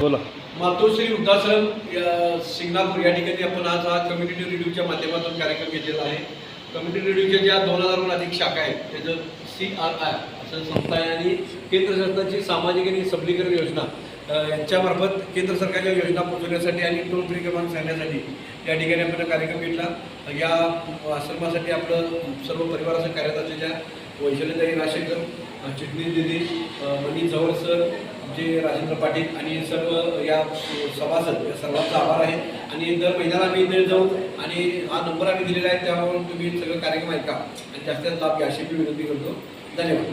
बोला. मातोश्री वृद्धाश्रम या सिंगणापूर या ठिकाणी आपण आज हा कम्युनिटी रेडिओच्या माध्यमातून कार्यक्रम घेतलेला आहे. कम्युनिटी रेडिओच्या ज्या दोन हजारहून अधिक शाखा आहेत त्याचं सी आर आय असं संस्था आहे आणि केंद्र शासनाची सामाजिक आणि सबलीकरण योजना यांच्यामार्फत केंद्र सरकारच्या योजना पोहोचवण्यासाठी आणि टोल फ्री क्रमांक सांगण्यासाठी या ठिकाणी आपण कार्यक्रम घेतला. या आश्रमासाठी आपलं सर्व परिवाराचं कार्यरत असलेल्या वैशालीताई राशेकर अ, चिटणीस दिदी मनी जवळ सर जे राजेंद्र पाटील आणि सर्व या सभासद या सर्वांचा आभार आहे. आणि दर महिन्याला आम्ही इथे जाऊ आणि हा नंबर आम्ही दिलेला आहे त्यावरून तुम्ही सगळं कार्यक्रम ऐका आणि जास्तीत जास्त लाभ घ्या अशी मी विनंती करतो. धन्यवाद.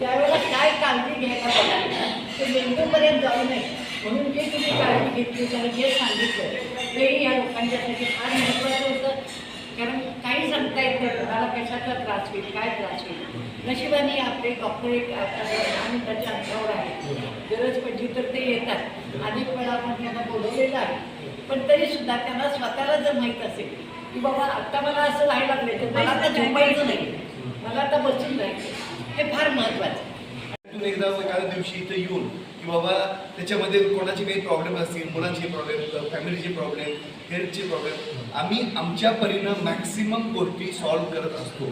त्यावेळेला काय काळजी घ्यायला पाहिजे? ते मेंदूपर्यंत जाऊ नये. म्हणून जे तुम्ही काळजी घेतली त्याला जे सांगितलं तेही या लोकांच्यासाठी फार महत्त्वाचं कारण काही सांगता येत नाही. कोणाला कशाचा त्रास होईल काय त्रास होईल? नशिबाने आपले डॉक्टर एक आणि त्याच्या अंगावर आहे. गरज पडली तर ते येतात. अनेक वेळा आपण त्यांना बोलवलेलं आहे. पण तरी सुद्धा त्यांना स्वतःला जर माहीत असेल की बाबा आता मला असं व्हायला लागलं तर मला आता झोपायचं नाही. मला आता बसून जायचं हे फार महत्त्वाचं तुम्ही एकदा एखाद्या दिवशी इथं येऊन की बाबा त्याच्यामध्ये कोणाचे काही प्रॉब्लेम असतील मुलांचे प्रॉब्लेम फॅमिलीचे प्रॉब्लेम हेल्थचे प्रॉब्लेम आम्ही आमच्या परीनं मॅक्सिमम गोष्टी सॉल्व्ह करत असतो.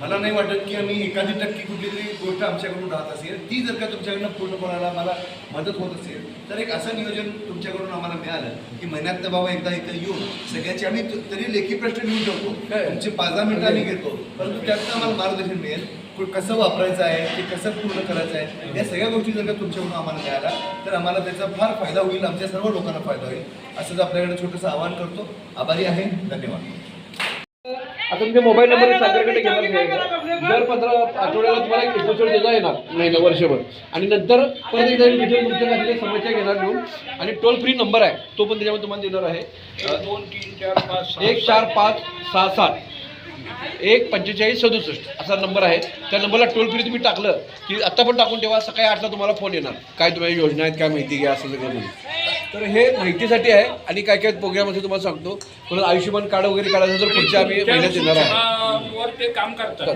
मला नाही वाटत की आम्ही एखादी टक्के कुठली तरी गोष्ट आमच्याकडून राहत असेल. ती जर का तुमच्याकडनं पूर्ण करायला मला मदत होत असेल तर एक असं नियोजन तुमच्याकडून आम्हाला मिळालं की महिन्यातनं बाबा एकदा इथं येऊन सगळ्यांची आम्ही तरी लेखी प्रश्न लिहून ठेवतो. तुमचे पाच दहा मिनिटं आम्ही घेतो. परंतु त्यातनं आम्हाला मार्गदर्शन मिळेल. कसं वापरायचं आहे ते कसं पूर्ण करायचं आहे या सगळ्या गोष्टी जर का तुमच्याकडून आम्हाला मिळाल्या तर आम्हाला त्याचा फार फायदा होईल आमच्या सर्व लोकांना फायदा होईल. असंच आपल्याकडे छोटंसं आवाहन करतो. आभारी आहे. धन्यवाद. आता तुमचे मोबाईल नंबर सागरकडे घेणार दर पंधरा आठवड्याला तुम्हाला एक एपिसोड देता येणार. महिना वर्षभर. आणि नंतर परत एकदा डिटेल तुमच्या काही समस्या घेणार घेऊन. आणि टोल फ्री नंबर आहे. तो पण त्याच्यामध्ये तुम्हाला देणार आहे. दोन तीन चार पाच एक चार पाच सहा सात. एक पंचेचाळीस सदुसष्ट असा नंबर आहे. त्या नंबरला टोल फ्री तुम्ही टाकलं की आत्ता पण टाकून ठेवा. सकाळी आठला तुम्हाला फोन येणार. काय तुम्हाला योजना आहेत काय माहिती घ्या असं सगळं तर हे माहितीसाठी आहे आणि काय काय प्रोग्राममध्ये तुम्हाला सांगतो. कोणाला आयुष्यमान कार्ड वगैरे काढायचं तर पुढच्या आम्ही महिन्यात येणार आहे. काम करतात.